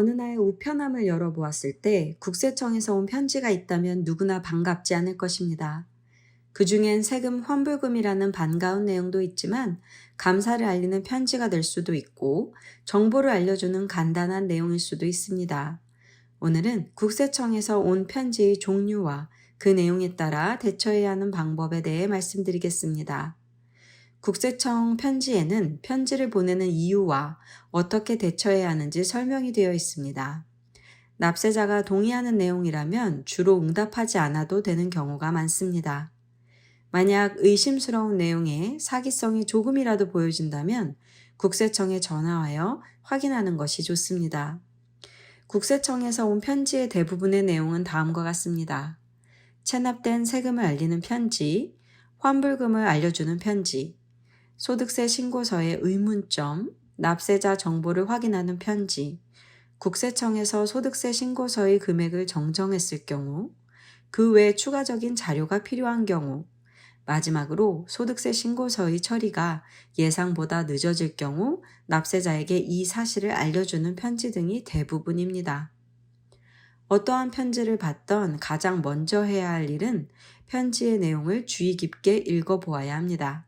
어느 날 우편함을 열어보았을 때 국세청에서 온 편지가 있다면 누구나 반갑지 않을 것입니다. 그 중엔 세금 환불금이라는 반가운 내용도 있지만 감사를 알리는 편지가 될 수도 있고 정보를 알려주는 간단한 내용일 수도 있습니다. 오늘은 국세청에서 온 편지의 종류와 그 내용에 따라 대처해야 하는 방법에 대해 말씀드리겠습니다. 국세청 편지에는 편지를 보내는 이유와 어떻게 대처해야 하는지 설명이 되어 있습니다. 납세자가 동의하는 내용이라면 주로 응답하지 않아도 되는 경우가 많습니다. 만약 의심스러운 내용에 사기성이 조금이라도 보여진다면 국세청에 전화하여 확인하는 것이 좋습니다. 국세청에서 온 편지의 대부분의 내용은 다음과 같습니다. 체납된 세금을 알리는 편지, 환불금을 알려주는 편지, 소득세 신고서의 의문점, 납세자 정보를 확인하는 편지, 국세청에서 소득세 신고서의 금액을 정정했을 경우, 그 외 추가적인 자료가 필요한 경우, 마지막으로 소득세 신고서의 처리가 예상보다 늦어질 경우 납세자에게 이 사실을 알려주는 편지 등이 대부분입니다. 어떠한 편지를 받던 가장 먼저 해야 할 일은 편지의 내용을 주의 깊게 읽어보아야 합니다.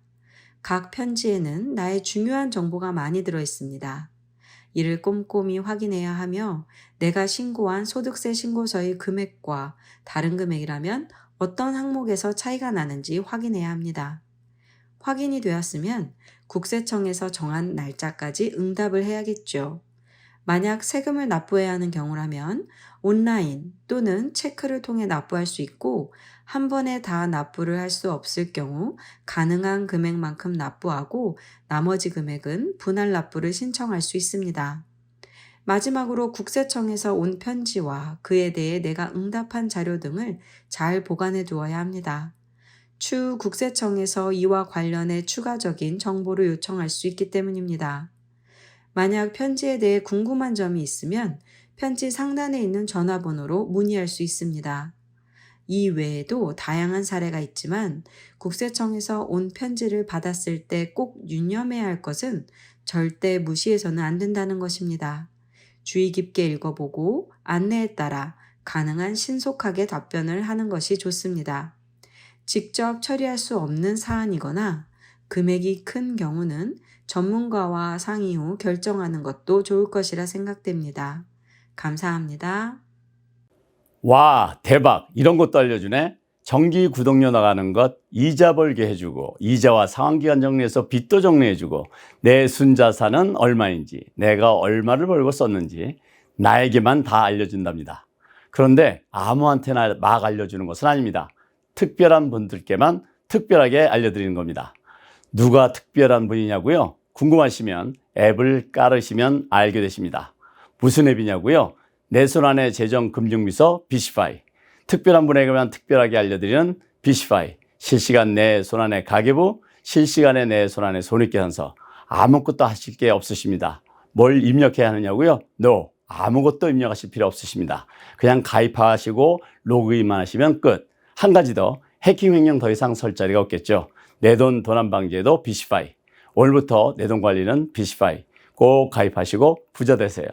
각 편지에는 나의 중요한 정보가 많이 들어 있습니다. 이를 꼼꼼히 확인해야 하며 내가 신고한 소득세 신고서의 금액과 다른 금액이라면 어떤 항목에서 차이가 나는지 확인해야 합니다. 확인이 되었으면 국세청에서 정한 날짜까지 응답을 해야겠죠. 만약 세금을 납부해야 하는 경우라면 온라인 또는 체크를 통해 납부할 수 있고 한 번에 다 납부를 할 수 없을 경우 가능한 금액만큼 납부하고 나머지 금액은 분할 납부를 신청할 수 있습니다. 마지막으로 국세청에서 온 편지와 그에 대해 내가 응답한 자료 등을 잘 보관해 두어야 합니다. 추후 국세청에서 이와 관련해 추가적인 정보를 요청할 수 있기 때문입니다. 만약 편지에 대해 궁금한 점이 있으면 편지 상단에 있는 전화번호로 문의할 수 있습니다. 이 외에도 다양한 사례가 있지만 국세청에서 온 편지를 받았을 때 꼭 유념해야 할 것은 절대 무시해서는 안 된다는 것입니다. 주의 깊게 읽어보고 안내에 따라 가능한 신속하게 답변을 하는 것이 좋습니다. 직접 처리할 수 없는 사안이거나 금액이 큰 경우는 전문가와 상의 후 결정하는 것도 좋을 것이라 생각됩니다. 감사합니다. 와, 대박. 이런 것도 알려주네. 정기 구독료 나가는 것 이자 벌게 해주고, 이자와 상환기간 정리해서 빚도 정리해주고, 내 순자산은 얼마인지, 내가 얼마를 벌고 썼는지, 나에게만 다 알려준답니다. 그런데 아무한테나 막 알려주는 것은 아닙니다. 특별한 분들께만 특별하게 알려드리는 겁니다. 누가 특별한 분이냐고요? 궁금하시면 앱을 깔으시면 알게 되십니다. 무슨 앱이냐고요? 내 손 안의 재정 금융비서 비시파이. 특별한 분에게만 특별하게 알려드리는 비시파이. 실시간 내 손 안의 가계부, 실시간에 내 손 안의 손익계산서. 아무것도 하실 게 없으십니다. 뭘 입력해야 하느냐고요? No. 아무것도 입력하실 필요 없으십니다. 그냥 가입하시고 로그인만 하시면 끝. 한 가지 더. 해킹 횡령 더 이상 설 자리가 없겠죠. 내돈 도난 방지에도 비시파이. 오늘부터 내 돈 관리는 비시파이. 꼭 가입하시고 부자 되세요.